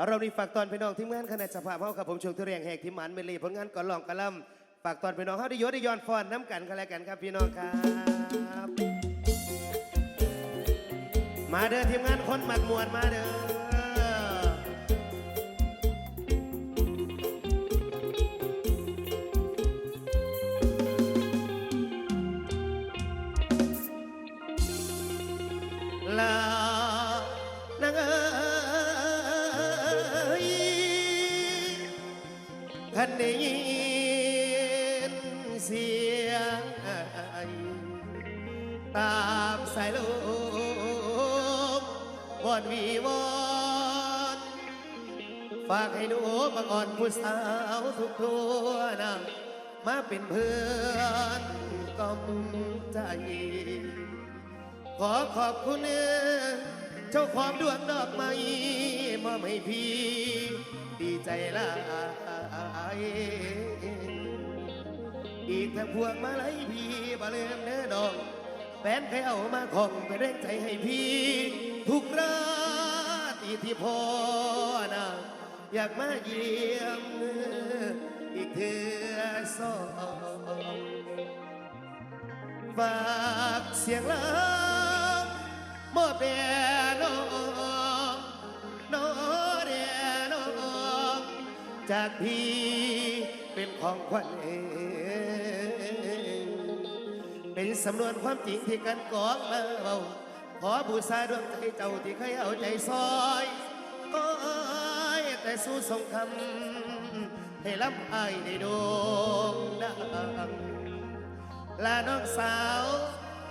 เอาเรานี่ฝากตอนพี่น้องทีมงานคณะสภาพเฮากับผมชงทุเรียงแหกที่หมันเมลีผลงานก่อนลองกระลำฝากตอนพี่น้องเฮาได้ยศได้ย้อนฟอนน้ำกันกันแล้วกันครับพี่น้องครับ มาเด้อทีมงานคนหมักมวนมาเด้อ อนวีวอนฝากให้หนูบังอ่อนผู้สาวทุกทั่วนำมาเป็นเพื่อนกอมใจ ขอขอบคุณเจ้าของดวงดอกไม้มอบให้พี่ ดีใจหลายอีกทั้งพวงมาลัยพี่บาเลืมเนื้อดอง แฟนใครเอามาของไปเร่งใจให้พี่ ทุกราตรีที่พอนะอยากมาเยี่ยมอีกเถื่อสองฝากเสียงลำมอบแด่น้องน้องแด่น้องจากพี่เป็นของขวัญเอง เป็นสำนวนความจริงที่กันกองมาเบาขอบูชาดวงใจเจ้าที่เคยเอาใจซอยก็แต่สู้สงคำให้รับไอ้ายได้โด่งดังลาน้องสาว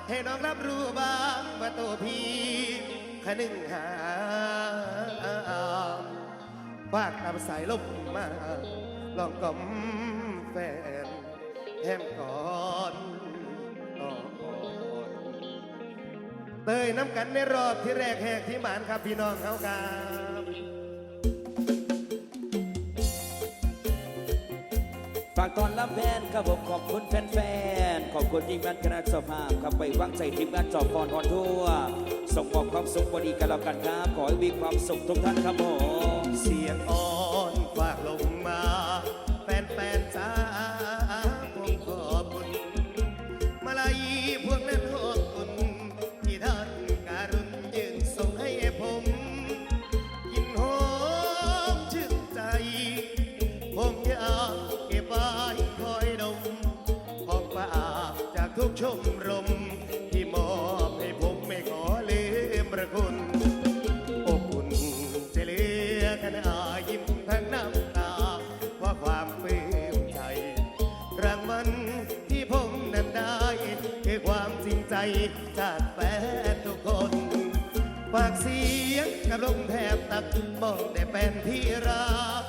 ให้น้องรับรู้บ้างว่าตัวพี่ขนึงหาฝากนำสายลมมา ลองกลมแฟนแถมก่อน เตยน้ำกันในรอบที่แรกแหกที่หมานครับพี่น้องเขาครับฝากตอนรับแฟนครับผมขอบคุณแฟนๆ ขอบคุณทีมงานคณะเจ้าภาพครับไปวางใจทีมงานจอบฟอนฮอนทั่ว ส่งมอบความสุขบดีกันแล้วกันครับ ขอให้มีความสุขทุกท่านครับผม เสียงอ่อนฝากลงมา ทุกชมรม ที่มอบให้ผมไม่ขอลืมประคุณอบอุ่นจะเหลือกันอายิ้มทั้งน้ำตาเพราะความปลื้มใจรางวัลที่ผมนั้นได้คือความจริงใจจากแฟนทุกคนฝากเสียงกับลมแทบตักมองแต่แฟนที่รัก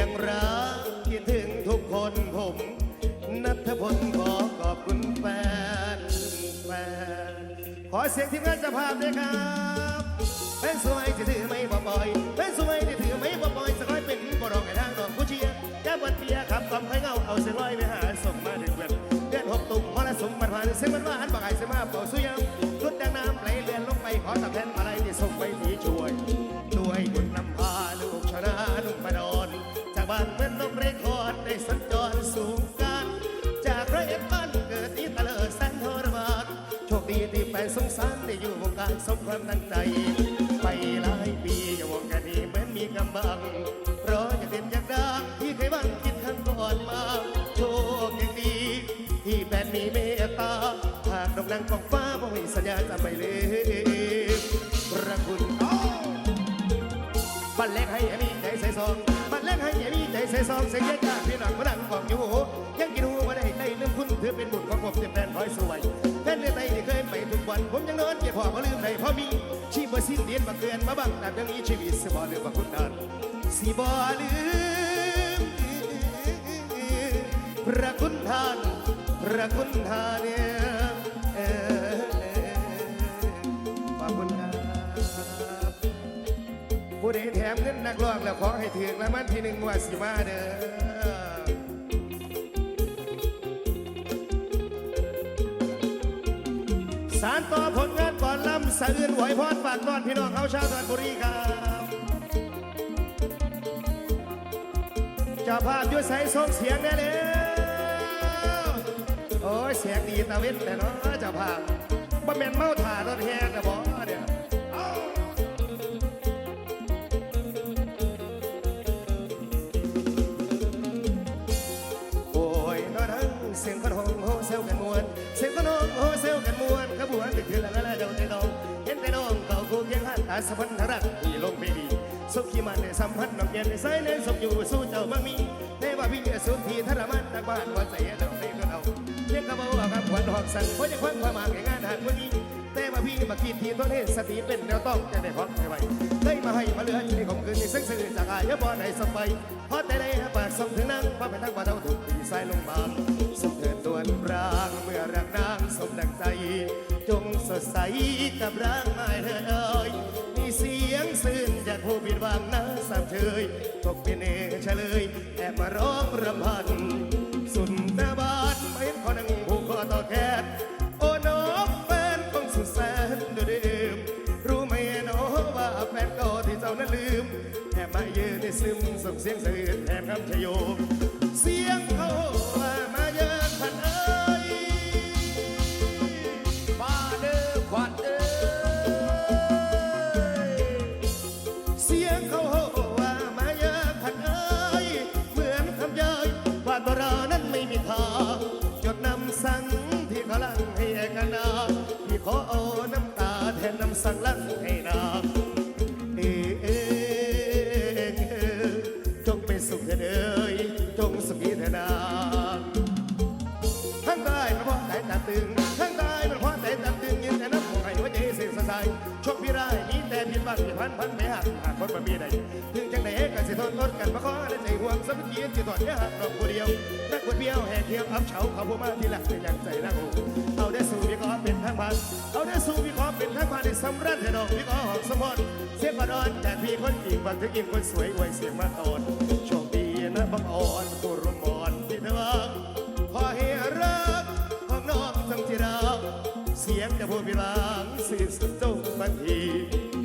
ยงรักคิดถึงทุกคนผม นัทพลขอขอบคุณแฟนแฟนขอเสียงทีมงานจะภาพด้วยครับเป็นสวยที่ถือไม่บ่บ่อยเป็นสวยที่ถือไม่บ่บ่อยสักร้อยเป็นบ่รองไอ้ทางดอกผู้เชียร์แก้บวันเปียครับกำไข่เงาเอาเสียงร้อยไปหาส่งมาถึงเพื่อนเดือนหกตุ่มมรสุมมันผ่านเสียงมันหวานบักไอ้เสียมาเป่าสุยามรุดดังน้ำไหลเลือนลงไปขอตอบแทนอะไรที่ส่งไป แฟนสงสารได้อยู่วงการสมความตั้งใจ ไปหลายปีอย่าวงการนี้เหมือนมีกำบังรออยากเด่นอยากดังที่เคยหวังคิดครั้งก่อนมาโชคยังดี ที่แฟนมีเมตตาหากดอกนางของฟ้าบ่มีสัญญาจะไม่ลืมพระคุณอ้อบันเล็กให้เอมี่ใจใส่ซองบันเล็กให้เอมี่ใจใส่ซองเสียงยากพี่น้องมานั่งฟังอยู่ยังกินหูมาได้ได้ลืมคุณถือเป็นบุญของผมที่แฟนคอยสวยแฟนเรือไตที่เคยไปทุ วันผมยังนอนเก็บพอมาลืมในพ่อมี ชีพสิ้นเดียนบังเกินมาบังแต่ยังนี้ชีวิตสิบ่ลืมบังคุณนานสิบ่ลืมพระคุณท่านพระคุณท่านเนี่ยเออขอบคุณครับผู้ใดแถมเงินนักร้องแล้วขอให้ถึงแล้วมันที่หนึ่งว่าสิมาเด้อ สารต่อผลงานก่อนลำสะอื่นไหวพรฝากตอนพี่น้องเขาชาวสระบุรีครับเจ้าภาพยุ่ใส่ส่งเสียงแน่แล้วโอ้ยเสียงดีตาเว้นแต่เนาะเจ้าภาพบ่แม่นเมาถ่ารถแห่นะบ่เนี่ย เซลกันมวนเสียงคนหงโฮเซลกันมวนขบวนไปคือละละละเจ้าใจน้องเห็นแต่น้องเขาคู่เคียงหันตาสะพันธรักที่ลงไปดีสุขีมันในสัมพันธ์น้องเย็นในสายในสมอยู่สู้เจ้ามังมีในว่าพี่สุขีทรมานตักบ้านว่าใจเราในก็เอาเพียงกระเบาคำขวัญหอกสั่นเพราะจะควันความหมายงานหันวันนี้าพี่มาคิดทีต้นเหตุสติเป็นแนวต้องจะได้พร้อมไว้ได้มาให้มาเลือนในของคืนในซึ่งสื่อจากอายบอลในสบายเพราะแต่ได้ปากส่งถึงนั่งพระเป็นทั้งว่าเท่าถูกปีสายลงบางสุขเถิดตัวร่างเมื่อรักนางสมดังใจ จงสดใสกับร่างไม้เธอเอ่ยมีเสียงซื่นจากผู้ผิดหวังนะสามเชยตกเป็นเอกเฉลยแอบมาร้องรำพันสุนทรบาทไม่เห็นขอนั่งผูกคอต่อแขน สุขเสียงสื่อแถมคำชโย เสียงเขา ตึงทั้งใต้มันเพราะใจตัดตึงยินแต่น้ำหัวใจหัวใจเสียสะใจโชคพี่ร้ายมีแต่ผิดบังผิดพันพันไม่หักหากคนมามีใดถึงจังใดก็สิทนทนกันมาขอในใจห่วงสักทีสิตอดแค่หักดอกผู้เดียวนักคนเบี้ยวแห่เที่ยวอับเฉาเขาผู้มาที่หลักเป็นอย่างใจนักโอเอาได้สู่พี่ขอเป็นทางผ่านเอาได้สู่พี่ขอเป็นทางผ่านในสำรันเถดอกพี่ขอหอกสมพรเสียงบดอนแต่พี่คนกิ่งบังถึงกิ่งคนสวยอวยเสียงมาตอนโชคดีนะบังอ่อนผู้รม พูดพิลางสื่อสุดจงบางที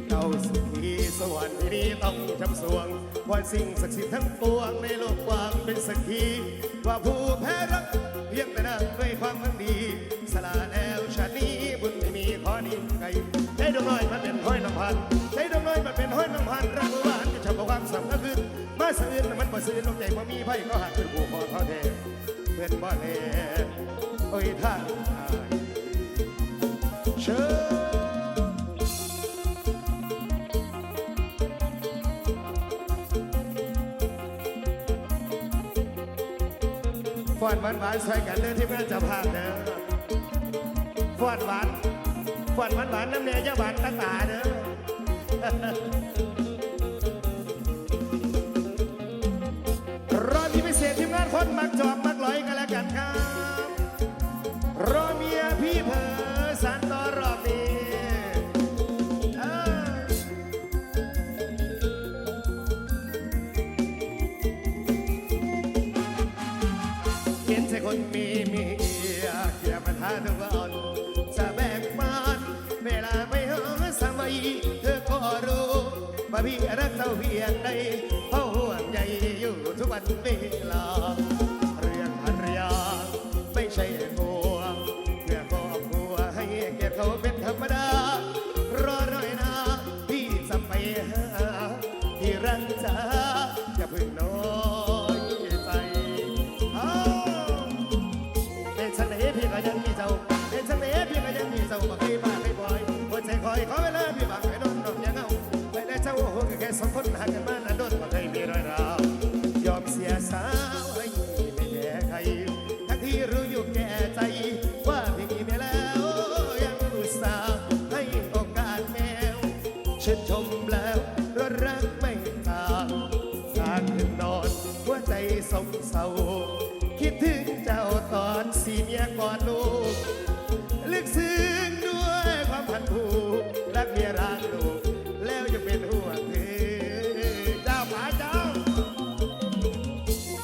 เก้าสุขีสวรรค์ที่นี้ต้องจำสวงวันสิ่งศักดิ์สิทธิ์ทั้งปวงในโลกกว้างเป็นสักขีว่าผู้แพ้รักเพียงแต่นั่งด้วยความพังดี สละแล้วชาตินี้บุญไม่มีขอนี้ไกลใจดวงน้อยมันเป็นห้อยน้ำพันใจดวงน้อยมันเป็นห้อยน้ำพันรักหวานจะชับความสำคัญขึ้นมาสื่นมันบ่สื่นลงใจบ่มีไพ่ก็หักเป็นผู้พอเขาแท้เพื่อนบ่แลโอ้ยท่าน เชิญฟอนหวานหวานใส่กันเด้อที่แม่จะพาเด้อฟอนหวานฟอนหวานหวานน้ำเนียยาหวานตาตาเด้อ จะแบ่งบานเวลาไม่หาสมัยเธอก็รู้ว่าพี่รักเท่าเพียงใดเพราะห่วงใยอยู่ทุกวันเวลาเรื่องภรรยาไม่ใช่กลัวเพื่อครอบครัวให้เกียรติเขาเป็นธรรมดารอหน่อยนะพี่จะไปหาที่รักจ้าอย่าพึ่งนอย กเมียรักลูกแล้วยังเป็นห่วงเธอเจ้าผาเจ้า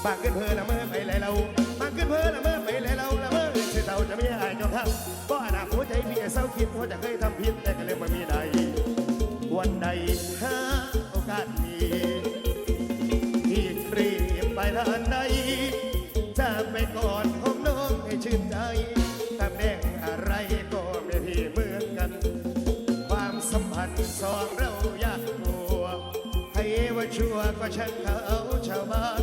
ปากขึ้นเพอละเมื่อไปไรเราปากขึ้นเพอละเมื่อไปไรเราละเมื่อเธอเต่าจะไม่อายจนาทำเพราะอนาคตใจพี่เศร้าคิดเพราะจะเคยทำผิดแต่ก็เลยไม่มีใดวันใดหาโอกาสมีที่รีไปทางใด ช่างเขาชาวบ้าน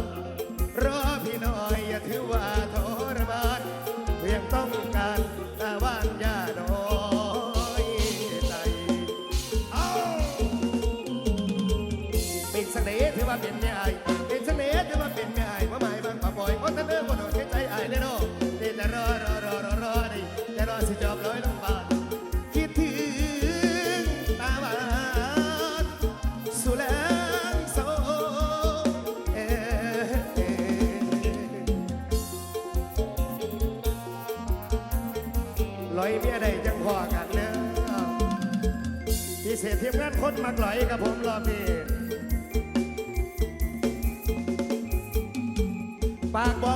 รอพี่น้อยอย่าถือว่าทรมานเพียงต้องการตาว่านยาดอยใจเอาเป็นสักเดถือว่าเป็นเนี่ย พ่อกันเนอพิเศษทีมงานคนมักลอยกับผมรอบนี้ปากบอก